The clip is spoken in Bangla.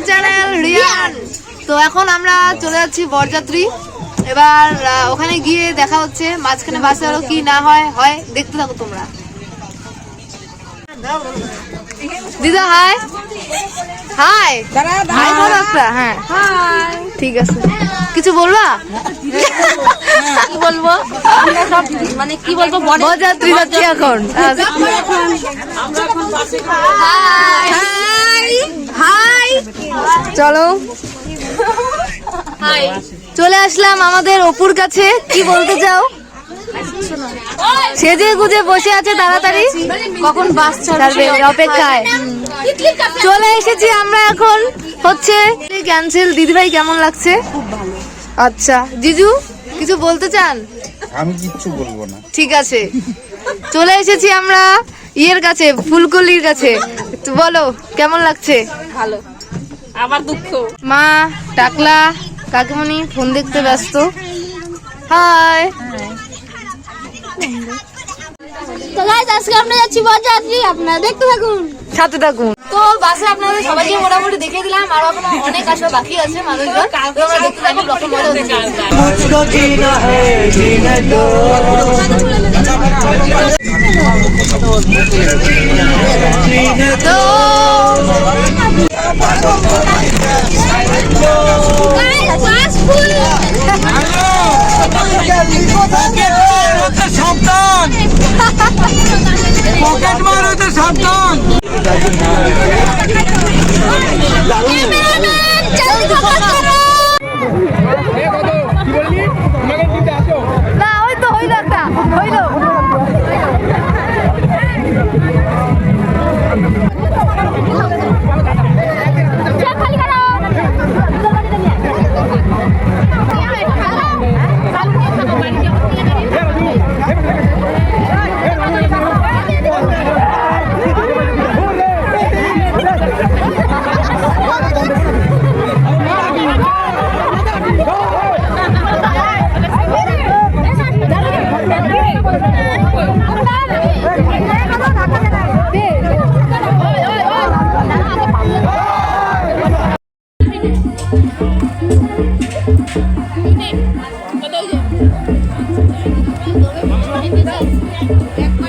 আমার চ্যানেল রিয়ান তো এখন আমরা চলে যাচ্ছি বরযাত্রী। এবার ওখানে গিয়ে দেখা হচ্ছে মাঝখানে বাসে আরও কি না হয় হয় দেখতে থাকো তোমরা। দিদা হাই হাই হাই বলো একটা হ্যাঁ। ঠিক আছে। কিছু বলবা? কি বলব? মানে কি বলব বরযাত্রী যাচ্ছি এখন। হাই হাই চলো। হাই চলে আসলাম আমাদের অপুর কাছে। কি বলতে চাও? সেজে গুজে বসে আছে তাড়াতাড়ি। কখন বাস ছাড়বে অপেক্ষায়। চলে এসেছি আমরা এখন। হচ্ছে ক্যান্সেল দিদিভাই কেমন লাগছে? আচ্ছা জিজু কিছু বলতে চান? আমি কিচ্ছু বলব না। ঠিক আছে। চলে এসেছি আমরা ইয়ের কাছে ফুলকলির কাছে। বলো কেমন লাগছে? ভালো। আবার দুঃখ। মা টাকলা কাকিমণি ফোন দেখতে ব্যস্ত। হাই। তো গাইস আজকে আমরা যাচ্ছি বরযাত্রী আপনারা দেখতে থাকুন। সাথে থাকুন। তো বাসে আপনাদের সবাইকে মোটামুটি দেখিয়ে দিলাম আরও এখনও অনেক আসবে বাকি আছে মানুষজন। তো আমরা দেখতে থাকি ব্লগের মজা হচ্ছে। পকেট মার মারোতে সাবধান। না ওই তো হইল একটা হইল। Thank you.